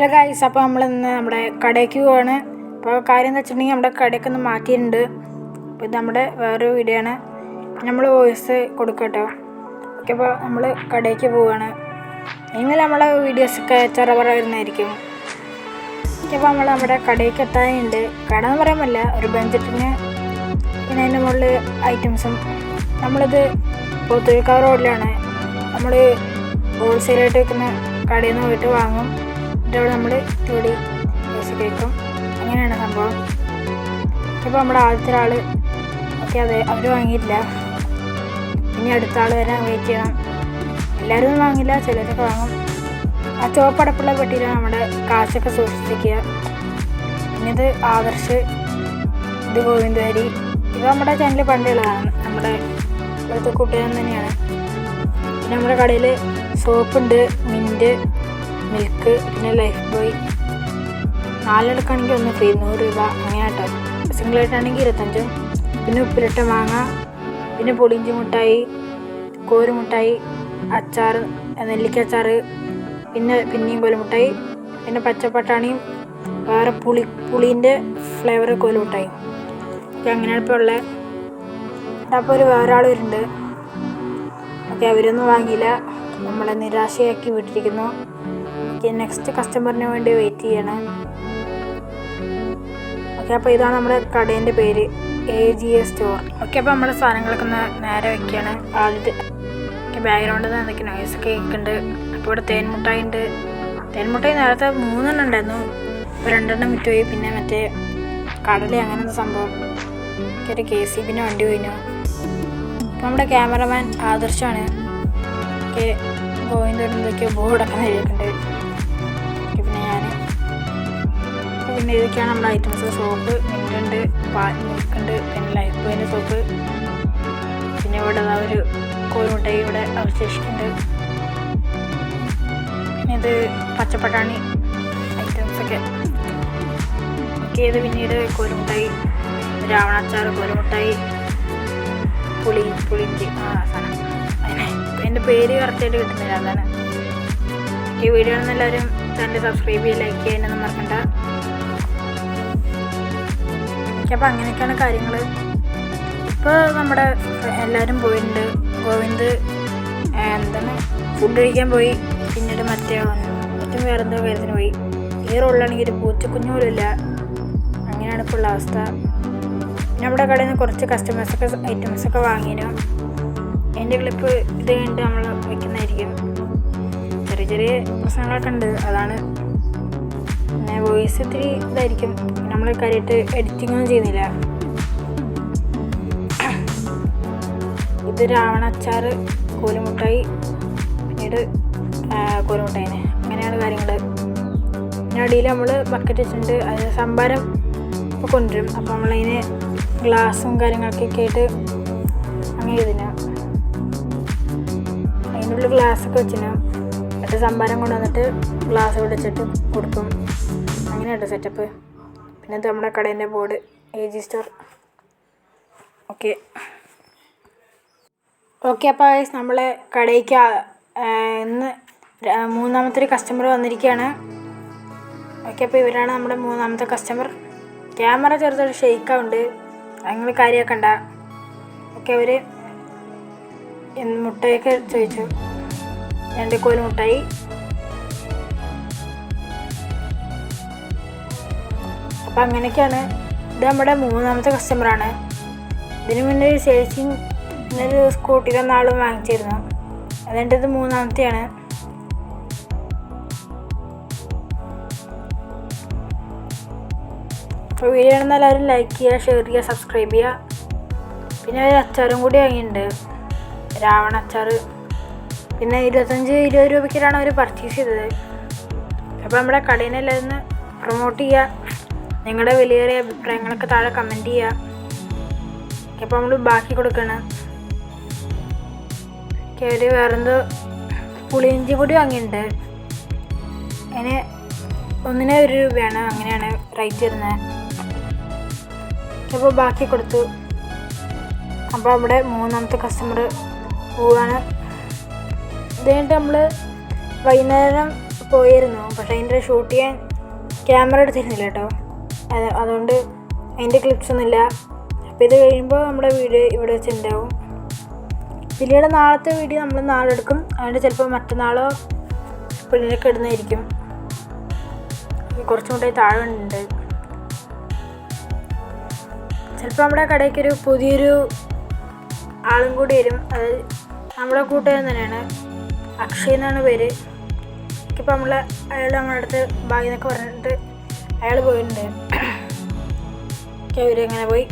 Hello guys അപ്പോൾ നമ്മൾ ഇന്ന് നമ്മുടെ കടയ്ക്ക് പോവാണ്. അപ്പോൾ കാര്യം എന്ന് വെച്ചിട്ടുണ്ടെങ്കിൽ നമ്മുടെ കടയ്ക്ക് ഒന്ന് മാറ്റിയിട്ടുണ്ട്. അപ്പോൾ ഇത് നമ്മുടെ വേറൊരു വീഡിയോ ആണ് നമ്മൾ വോയിസ് കൊടുക്കുക കേട്ടോ ഓക്കെ അപ്പോൾ നമ്മൾ കടയ്ക്ക് പോവുകയാണ് ഇനി നമ്മളെ വീഡിയോസൊക്കെ ചെറവറ വരുന്നതായിരിക്കും ഓക്കെ അപ്പോൾ നമ്മൾ നമ്മുടെ കടയ്ക്ക് എത്താനുണ്ട്. കട എന്ന് പറ്റില്ല ഒരു ബഞ്ചറ്റിന് പിന്നെ അതിന്റെ മുകളിൽ ഐറ്റംസും നമ്മളിത് പോത്തുകൾക്കാവ് റോഡിലാണ് നമ്മൾ ഹോൾസെയിലായിട്ട് വെക്കുന്ന കടയിൽ നിന്ന് പോയിട്ട് വാങ്ങും. അവിടെ നമ്മൾ തേടി പൈസ കഴിക്കും അങ്ങനെയാണ് സംഭവം. ഇപ്പോൾ നമ്മുടെ ആദ്യത്തെ ഒരാൾ ഓക്കെ അതെ അവർ വാങ്ങിയില്ല ഇനി അടുത്ത ആൾ വരാൻ വെയിറ്റ് ചെയ്യണം. എല്ലാവരും വാങ്ങില്ല ചിലരൊക്കെ വാങ്ങും. ആ ചുവപ്പടപ്പുള്ള പെട്ടിയിലാണ് നമ്മുടെ കാശൊക്കെ സൂക്ഷിച്ചിരിക്കുക. പിന്നെ ഇത് ആദർശ് ഇത് ഗോവിന്ദഹരി ഇത് നമ്മുടെ ചാനൽ പണ്ടുള്ളതാണ്. നമ്മുടെ ഇവിടുത്തെ കൂട്ടുകാരൻ തന്നെയാണ്. പിന്നെ നമ്മുടെ കടയിൽ സോപ്പുണ്ട് മിന്റ് മിൽക്ക് പിന്നെ ലൈഫ് ബോയ്. നാലെടുക്കുകയാണെങ്കിൽ ഒന്ന് ഫ്രീ നൂറ് രൂപ അങ്ങനെ കേട്ടോ സിംഗിൾ ആയിട്ടാണെങ്കിൽ ഇരുപത്തഞ്ചും. പിന്നെ ഉപ്പിലിട്ട മാങ്ങ പിന്നെ മിഠായി മുട്ടായി അച്ചാർ നെല്ലിക്ക അച്ചാർ പിന്നെ പിന്നെയും മുട്ടായി പിന്നെ പച്ചപ്പട്ടാണിയും വേറെ പുളി പുളീന്റെ ഫ്ലേവർ കോലുമുട്ടായി അങ്ങനെയാണ് ഇപ്പോൾ ഉള്ളത് അപ്പോൾ ഒരു വേറെ ആൾ വരുന്നുണ്ട്. ഓക്കെ അവരൊന്നും വാങ്ങിയില്ല. നമ്മളെ നിരാശയാക്കി വിട്ടിരിക്കുന്നു. ഓക്കെ നെക്സ്റ്റ് കസ്റ്റമറിന് വേണ്ടി വെയിറ്റ് ചെയ്യണം. ഓക്കെ അപ്പോൾ ഇതാണ് നമ്മുടെ കടേന്റെ പേര് A G A store okay അപ്പോൾ നമ്മുടെ സാധനങ്ങളൊക്കെ ഒന്ന് നേരെ വെക്കുകയാണ് ആദ്യത്തെ ബാക്ക്ഗ്രൗണ്ടിൽ നിന്ന് എന്തൊക്കെ നോയ്സ് ഒക്കെ കേൾക്കുന്നുണ്ട്. അപ്പോൾ ഇവിടെ തേൻമുട്ടായി ഉണ്ട്. തേൻമുട്ടായി നേരത്തെ മൂന്നെണ്ണം ഉണ്ടായിരുന്നു. ഇപ്പോൾ രണ്ടെണ്ണം വിറ്റുപോയി. പിന്നെ മറ്റേ കടല അങ്ങനത്തെ സംഭവം? ഒരു കെ സി പിന്നെ വണ്ടി പോയിനു. നമ്മുടെ ക്യാമറമാൻ ആദർശാണ്. ഓക്കെ ഗോവിന്ദ് എന്തൊക്കെയോ ബോർഡൊക്കെ നേരിട്ടുണ്ട് പിന്നെ ഇതൊക്കെയാണ് നമ്മുടെ ഐറ്റംസ് സോപ്പ് മിന്റുണ്ട് പാൽ മിൽക്കുണ്ട് പിന്നെ ലൈഫ് ബോയിന്റെ സോപ്പ് പിന്നെ ഇവിടെ ഒരു കോലുമുട്ടായി ഇവിടെ അവശേഷിക്കുന്നുണ്ട്. പിന്നെ ഇത് പച്ചപ്പട്ടാണി ഐറ്റംസൊക്കെ ഒക്കെ. ഇത് പിന്നീട് കോലുമുട്ടായി രാവണാച്ചാർ കോലുമുട്ടായി പുളി പുളിഞ്ചി ആ സാധനം. എന്റെ പേര് കറക്റ്റായിട്ട് കിട്ടുന്നില്ല അതാണ്. ഈ വീഡിയോ എല്ലാവരും ചാനൽ സബ്സ്ക്രൈബ് ചെയ്യുക ലൈക്ക് ചെയ്യാനൊന്നും മറക്കണ്ട. ഓക്കെ അപ്പോൾ അങ്ങനെയൊക്കെയാണ് കാര്യങ്ങൾ ഇപ്പോൾ നമ്മുടെ എല്ലാവരും പോയിട്ടുണ്ട്. ഗോവിന്ദ് എന്താണ് ഫുഡ് കഴിക്കാൻ പോയി. പിന്നീട് മറ്റേ മറ്റും വേറെ എന്തോ കാര്യത്തിന് പോയി. ഈ റോളിലാണെങ്കിൽ ഒരു പൂച്ചക്കുഞ്ഞു പോലും ഇല്ല. അങ്ങനെയാണ് ഇപ്പോൾ ഉള്ള അവസ്ഥ. നമ്മുടെ കടയിൽ നിന്ന് കുറച്ച് കസ്റ്റമേഴ്സൊക്കെ ഐറ്റംസൊക്കെ വാങ്ങിനു. എന്റെ ക്ലിപ്പ് ഇത് കഴിഞ്ഞിട്ട് നമ്മൾ വയ്ക്കുന്നതായിരിക്കും ചെറിയ ചെറിയ പ്രശ്നങ്ങളൊക്കെ ഉണ്ട്. അതാണ് വോയിസ് ഇതായിരിക്കും. നമ്മൾ കാര്യമായിട്ട് എഡിറ്റിംഗ് ഒന്നും ചെയ്യുന്നില്ല. ഇത് രാവണ അച്ചാർ കോലുമുട്ടായി പിന്നീട് കോലുമുട്ടായിനെ. അങ്ങനെയാണ് കാര്യങ്ങൾ പിന്നെ അടിയിൽ നമ്മൾ ബക്കറ്റ് വെച്ചിട്ടുണ്ട്. അത് സംഭാരം ഇപ്പോൾ കൊണ്ടുവരും. അപ്പോൾ നമ്മളതിന് ഗ്ലാസും കാര്യങ്ങളൊക്കെ ആയിട്ട് അങ്ങനെ ചെയ്തിന് അതിനുള്ളിൽ ഗ്ലാസ്സൊക്കെ വെച്ചിന് എന്നിട്ട് സംഭാരം കൊണ്ടുവന്നിട്ട് ഗ്ലാസ് വിളിച്ചിട്ട് കൊടുക്കും. അങ്ങനെയുണ്ട് സെറ്റപ്പ് പിന്നെ നമ്മുടെ കടേന്റെ board A G store okay okay അപ്പോൾ നമ്മളെ കടയ്ക്ക് ഇന്ന് മൂന്നാമത്തെ ഒരു കസ്റ്റമർ വന്നിരിക്കുകയാണ്. ഓക്കെ അപ്പോൾ ഇവരാണ് നമ്മുടെ മൂന്നാമത്തെ കസ്റ്റമർ ക്യാമറ ചെറുതൊരു ഷെയ്ക്കാവുണ്ട് നിങ്ങൾ കാര്യമാക്കണ്ട ഓക്കെ അവർ മുട്ടയൊക്കെ ചോദിച്ചു. രണ്ട് കോൽ മുട്ടായി. അപ്പം അങ്ങനെയൊക്കെയാണ്. ഇത് നമ്മുടെ മൂന്നാമത്തെ കസ്റ്റമറാണ് ഇതിന് മുന്നേ ഒരു ചേച്ചി ഇന്നൊരു സ്കൂട്ടി തന്നാളും വാങ്ങിച്ചിരുന്നു. അതുകൊണ്ട് ഇത് മൂന്നാമത്തെയാണ്. അപ്പോൾ വീഡിയോ ആണെന്ന് എല്ലാവരും ലൈക്ക് ചെയ്യുക ഷെയർ ചെയ്യുക സബ്സ്ക്രൈബ് ചെയ്യുക. പിന്നെ ഒരു അച്ചാറും കൂടി വാങ്ങിയിട്ടുണ്ട്. രാവണ അച്ചാർ പിന്നെ ഇരുപത്തഞ്ച് ഇരുപത് രൂപയ്ക്കാണ് അവർ പർച്ചേസ് ചെയ്തത്. അപ്പോൾ നമ്മുടെ കടയിൽ എല്ലാവരും ഒന്ന് പ്രൊമോട്ട് ചെയ്യുക നിങ്ങളുടെ വിലയേറിയ അഭിപ്രായങ്ങളൊക്കെ താഴെ കമന്റ് ചെയ്യുക അപ്പോൾ നമ്മൾ ബാക്കി കൊടുക്കണം. ഒരു വേറെന്തോ പുളിയിഞ്ചി പൊടി വാങ്ങിയിട്ടുണ്ട് അതിന് ഒന്നിനെ ഒരു രൂപയാണ് അങ്ങനെയാണ് റേറ്റ് വരുന്നത് അപ്പോൾ ബാക്കി കൊടുത്തു. അപ്പോൾ അവിടെ മൂന്നാമത്തെ കസ്റ്റമർ പോവാണ്. ഇതായിട്ട് നമ്മൾ വൈകുന്നേരം പോയിരുന്നു. പക്ഷേ അതിന്റെ ഷൂട്ട് ചെയ്യാൻ ക്യാമറ എടുത്തിരുന്നില്ല കേട്ടോ. അതുകൊണ്ട് അതിന്റെ ക്ലിപ്സ് ഒന്നുമില്ല അപ്പോൾ ഇത് കഴിയുമ്പോൾ നമ്മുടെ വീഡിയോ ഇവിടെ വെച്ചുണ്ടാവും പിന്നീട് നാളത്തെ വീഡിയോ നമ്മൾ നാളെ എടുക്കും. അതുകൊണ്ട് ചിലപ്പോൾ മറ്റന്നാളോ പിള്ളേരൊക്കെ ഇടുന്നതായിരിക്കും. കുറച്ചും കൂടെ താഴെ ഉണ്ട് ചിലപ്പോൾ നമ്മുടെ കടയ്ക്ക് ഒരു പുതിയൊരു ആളും കൂടി വരും. അത് നമ്മുടെ കൂട്ടുകാരൻ തന്നെയാണ്. അക്ഷയ് എന്നാണ് പേര്. ഇപ്പോൾ നമ്മൾ അയാൾ നമ്മുടെ അടുത്ത് പറഞ്ഞിട്ട് അയാൾ പോയിട്ടുണ്ട്. ഓക്കെ അങ്ങനെ പോയി?